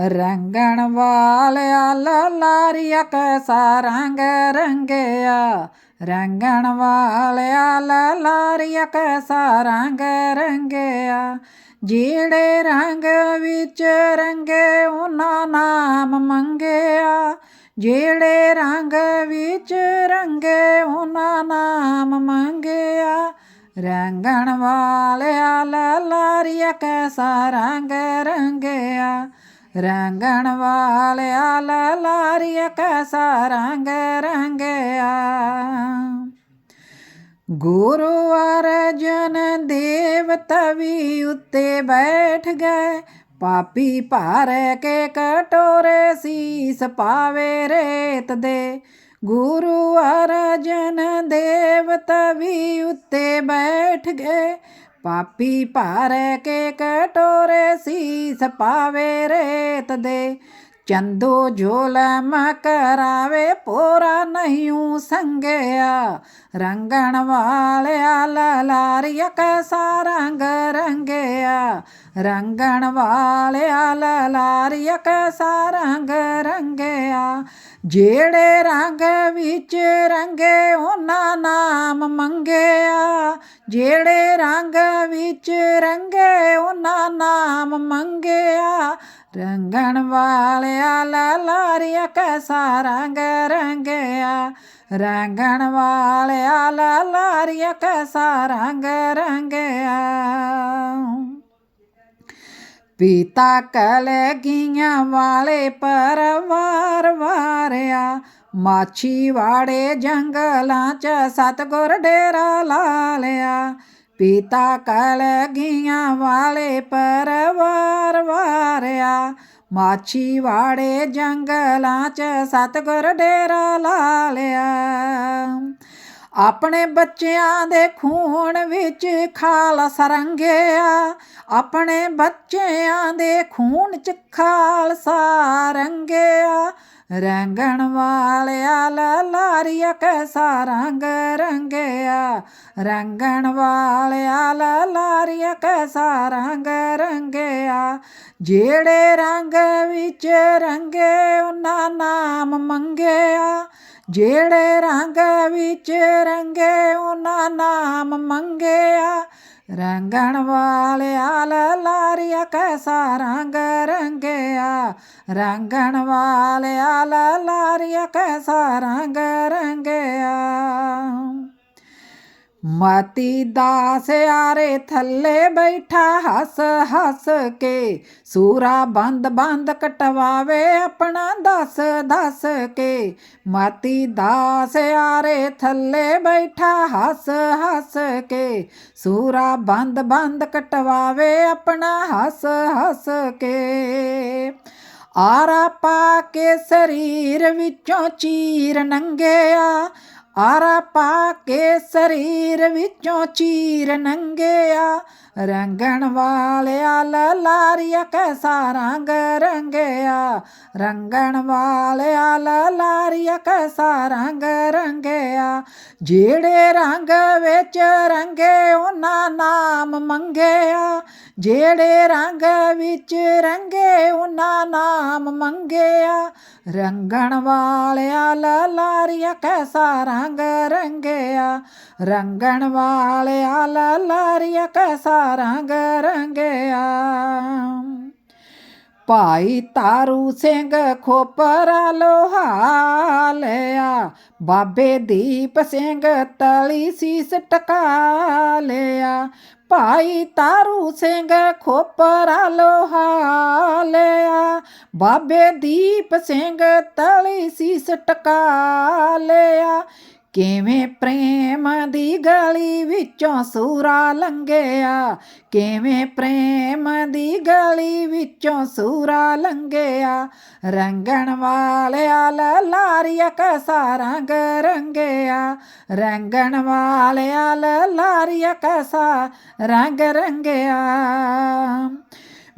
ਰੰਗਣ ਵਾਲਿਆ, ਲਾਰੀਆ ਕੈਸਾ ਰੰਗ ਰੰਗਿਆ? ਰੰਗਣ ਵਾਲਿਆ, ਲਾਰੀਆ ਕੈਸਾ ਰੰਗ ਰੰਗਿਆ? ਜਿਹੜੇ ਰੰਗ ਵਿੱਚ ਰੰਗੇ, ਉਹਨਾਂ ਨਾਮ ਮੰਗਿਆ। ਜਿਹੜੇ ਰੰਗ ਵਿੱਚ ਰੰਗੇ, ਉਹਨਾਂ ਨਾਮ ਮੰਗਿਆ। ਰੰਗਣ ਵਾਲਿਆ ਲਾਰੀਆ ਕੈਸਾ ਰੰਗ ਰੰਗਿਆ? ਰੰਗਣ ਵਾਲਿਆ ਲਾਰੀਆ ਕੈਸਾ ਰੰਗ ਰੰਗਿਆ। ਗੁਰੂ ਅਰਜਨ ਦੇਵ ਤਵੀ ਉੱਤੇ ਬੈਠ ਗਏ। ਪਾਪੀ ਭਾਰ ਕੇ ਕਟੋਰੇ ਸੀਸ ਪਾਵੇ ਰੇਤ ਦੇ। ਗੁਰੂ ਅਰਜਨ ਦੇਵ ਤਵੀ ਉੱਤੇ ਬੈਠ ਗਏ। ਪਾਪੀ ਭਾਰ ਕੇ ਕਟੋਰੇ ਸੀਸ ਪਾਵੇ ਰੇਤ ਦੇ ਚੰਦੋ ਝੋਲਮ ਕਰਾਵੇ, ਪੋਰਾ ਨਹੀਂ ਸੰਗਿਆ। ਰੰਗਣ ਵਾਲਿਆ ਲਾਰੀਆ ਕੈਸਾ ਰੰਗ ਰੰਗਿਆ। ਰੰਗਣ ਵਾਲਿਆ ਲਾਰੀਆ ਕੈਸਾ ਰੰਗ ਰੰਗਿਆ। ਜਿਹੜੇ ਰੰਗ ਵਿੱਚ ਰੰਗੇ, ਉਹਨਾਂ ਨਾਮ ਮੰਗਿਆ। ਜਿਹੜੇ ਰੰਗ ਵਿੱਚ ਰੰਗੇ, ਉਹਨਾਂ ਨਾਮ ਮੰਗਿਆ। ਰੰਗਣ ਵਾਲਿਆ ਲਾਰੀਆ ਕੈਸਾ ਰੰਗ ਰੰਗਿਆ। ਰੰਗਣ ਵਾਲਿਆ ਲਾਰੀਆ ਕੈਸਾ ਰੰਗ ਰੰਗਿਆ। ਪੀਤਾ ਕਲਗੀਆਂ ਵਾਲੇ ਪਰਵਾਰ ਵਾਰਿਆ ਮਾਛੀ ਵਾੜੇ ਜੰਗਲਾਂ ਚ ਸਤਗੁਰ ਡੇਰਾ ਲਾ ਲਿਆ। ਪੀਤਾ ਕਲਗੀਆਂ ਵਾਲੇ ਪਰਵਾਰ ਵਾਰਿਆ, ਮਾਛੀ ਵਾੜੇ ਜੰਗਲਾਂ ਚ ਸਤਗੁਰ ਡੇਰਾ ਲਾ ਲਿਆ। ਆਪਣੇ ਬੱਚਿਆਂ ਦੇ ਖੂਨ ਵਿੱਚ ਖਾਲਸਾ ਰੰਗਿਆ, ਆਪਣੇ ਬੱਚਿਆਂ ਦੇ ਖੂਨ ਚ ਖਾਲਸਾ ਰੰਗਿਆ। ਰੰਗਣ ਵਾਲਿਆ ਲਾਰੀਆ ਕੈਸਾ ਰੰਗ ਰੰਗੇ ਰੰਗਿਆ ਰੰਗਣ ਵਾਲਿਆ ਲਾਰੀਆ ਕੈਸਾ ਰੰਗ ਰੰਗਿਆ। ਜਿਹੜੇ ਰੰਗ ਵਿੱਚ ਰੰਗੇ ਉਹਨਾਂ ਨਾਮ ਮੰਗਿਆ। ਜਿਹੜੇ ਰੰਗ ਵਿੱਚ ਰੰਗੇ ਉਹਨਾਂ ਨਾਮ ਮੰਗਿਆ। ਰੰਗਣ ਵਾਲਿਆ ਲਾਰੀਆ ਕੈਸਾ ਰੰਗ ਰੰਗਿਆ। ਰੰਗਣ ਵਾਲਿਆ ਲਾਰੀਆ ਕੈਸਾ ਰੰਗ ਰੰਗਿਆ। ਮਤੀ ਦਾਸ ਆਰੇ ਥੱਲੇ ਬੈਠਾ ਹੱਸ ਹੱਸ ਕੇ, ਸੂਰਾ ਬੰਦ ਬੰਦ ਕਟਵਾਵੇ ਆਪਣਾ ਦੱਸ ਦੱਸ ਕੇ। ਮਤੀ ਦਾਸ ਆਰੇ ਥੱਲੇ ਬੈਠਾ ਹੱਸ ਹੱਸ ਕੇ, ਸੂਰਾ ਬੰਦ ਬੰਦ ਕਟਵਾਵੇ ਆਪਣਾ ਹੱਸ ਹੱਸ ਕੇ। ਆਰਾ ਪਾ ਕੇ ਸਰੀਰ ਵਿੱਚੋਂ ਚੀਰ ਨੰਗਿਆ ਆਰਾ ਪਾ ਕੇ ਸਰੀਰ ਵਿੱਚੋਂ ਚੀਰ ਨੰਗਿਆ। ਰੰਗਣ ਵਾਲਿਆ ਲਾਰੀਆ ਕੈਸਾ ਰੰਗ ਰੰਗਿਆ। ਰੰਗਣ ਵਾਲਿਆ ਲਾਰੀਆ ਕੈਸਾ ਰੰਗ ਰੰਗਿਆ। ਜਿਹੜੇ ਰੰਗ ਵਿੱਚ ਰੰਗੇ, ਉਹਨਾਂ ਨਾਮ ਮੰਗਿਆ। ਜਿਹੜੇ ਰੰਗ ਵਿੱਚ ਰੰਗੇ, ਉਹਨਾਂ ਨਾਮ ਮੰਗਿਆ। ਰੰਗਣ ਵਾਲਿਆ ਲਾਰੀਆ ਕੈਸਾ ਰੰਗ ਰੰਗਿਆ। ਰੰਗਣ ਵਾਲਿਆ ਲਾਰੀਆ ਕੈਸਾ ਰੰਗ ਰੰਗਿਆ। ਭਾਈ ਤਾਰੂ ਸਿੰਘ ਖੋਪਰਾ ਲੋਹਾ ਲਿਆ। ਬਾਬੇ ਦੀਪ ਸਿੰਘ ਤਲੀ ਸੀਸ ਟਕਾ ਲਿਆ। ਭਾਈ ਤਾਰੂ ਸਿੰਘ ਖੋਪਰਾ ਲੋਹਾ ਲਿਆ। ਬਾਬੇ ਦੀਪ ਸਿੰਘ ਤਲੀ ਸੀਸ ਟਕਾ ਲਿਆ। ਕਿਵੇਂ ਪ੍ਰੇਮ ਦੀ ਗਲੀ ਵਿੱਚੋਂ ਸੂਰਾ ਲੰਘਿਆ? ਕਿਵੇਂ ਪ੍ਰੇਮ ਦੀ ਗਲੀ ਵਿੱਚੋਂ ਸੂਰਾ ਲੰਘਿਆ? ਰੰਗਣ ਵਾਲਿਆ ਲਾਰੀਆ ਕਸਾ ਰੰਗ ਰੰਗਿਆ। ਰੰਗਣ ਵਾਲਿਆ ਲਾਰੀਆ ਕਸਾ ਰੰਗ ਰੰਗਿਆ।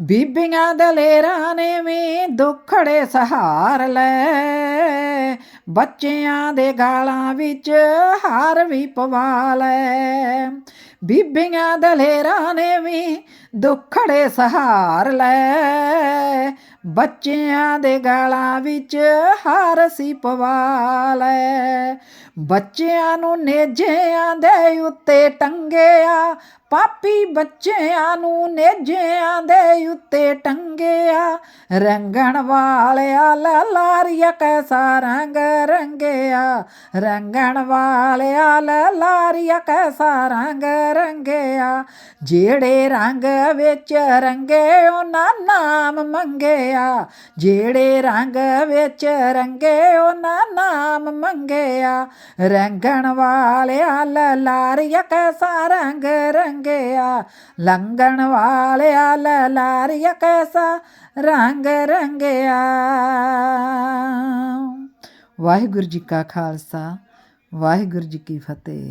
ਬੀਬੀਆਂ ਦਲੇਰਾਂ ਨੇ ਵੀ ਦੁੱਖੜੇ ਸਹਾਰ ਲੈ। ਬੱਚਿਆਂ ਦੇ ਗਾਲਾਂ ਵਿੱਚ ਹਾਰ ਵੀ ਪਵਾ ਲੈ। ਬੀਬੀਆਂ ਦਲੇਰਾਂ ਨੇ ਵੀ ਦੁੱਖੜੇ ਸਹਾਰ ਲੈ। ਬੱਚਿਆਂ ਦੇ ਗਾਲਾਂ ਵਿੱਚ ਹਾਰ ਸੀ ਪਵਾ ਲੈ। ਬੱਚਿਆਂ ਨੂੰ ਨੇਜਿਆਂ ਦੇ ਉੱਤੇ ਟੰਗਿਆ ਪਾਪੀ ਬੱਚਿਆਂ ਨੂੰ ਨੇਜਿਆਂ ਦੇ ਉੱਤੇ ਟੰਗਿਆ, ਰੰਗਣ ਵਾਲਿਆ ਲਾਰੀਆ ਕੈਸਾ ਰੰਗ ਰੰਗਿਆ, ਰੰਗਣ ਵਾਲਿਆ ਲਾਰੀਆ ਕੈਸਾ ਰੰਗ ਰੰਗਿਆ, ਜਿਹੜੇ ਰੰਗ ਵਿੱਚ ਰੰਗੇ ਉਹਨਾਂ ਨਾਮ ਮੰਗਿਆ, ਜਿਹੜੇ ਰੰਗ ਵਿੱਚ ਰੰਗੇ ਉਹਨਾਂ ਨਾਮ ਮੰਗਿਆ, ਰੰਗਣ ਵਾਲਿਆ ਲਾਰੀਆ ਕੈਸਾ ਰੰਗ ਰੰਗਿਆ ਲੰਗਣ ਵਾਲਿਆ ਲਾਰੀਆ ਕੈਸਾ ਰੰਗ ਰੰਗਿਆ ਵਾਹਿਗੁਰੂ ਜੀ ਕਾ ਖਾਲਸਾ ਵਾਹਿਗੁਰੂ ਜੀ ਕੀ ਫਤਿਹ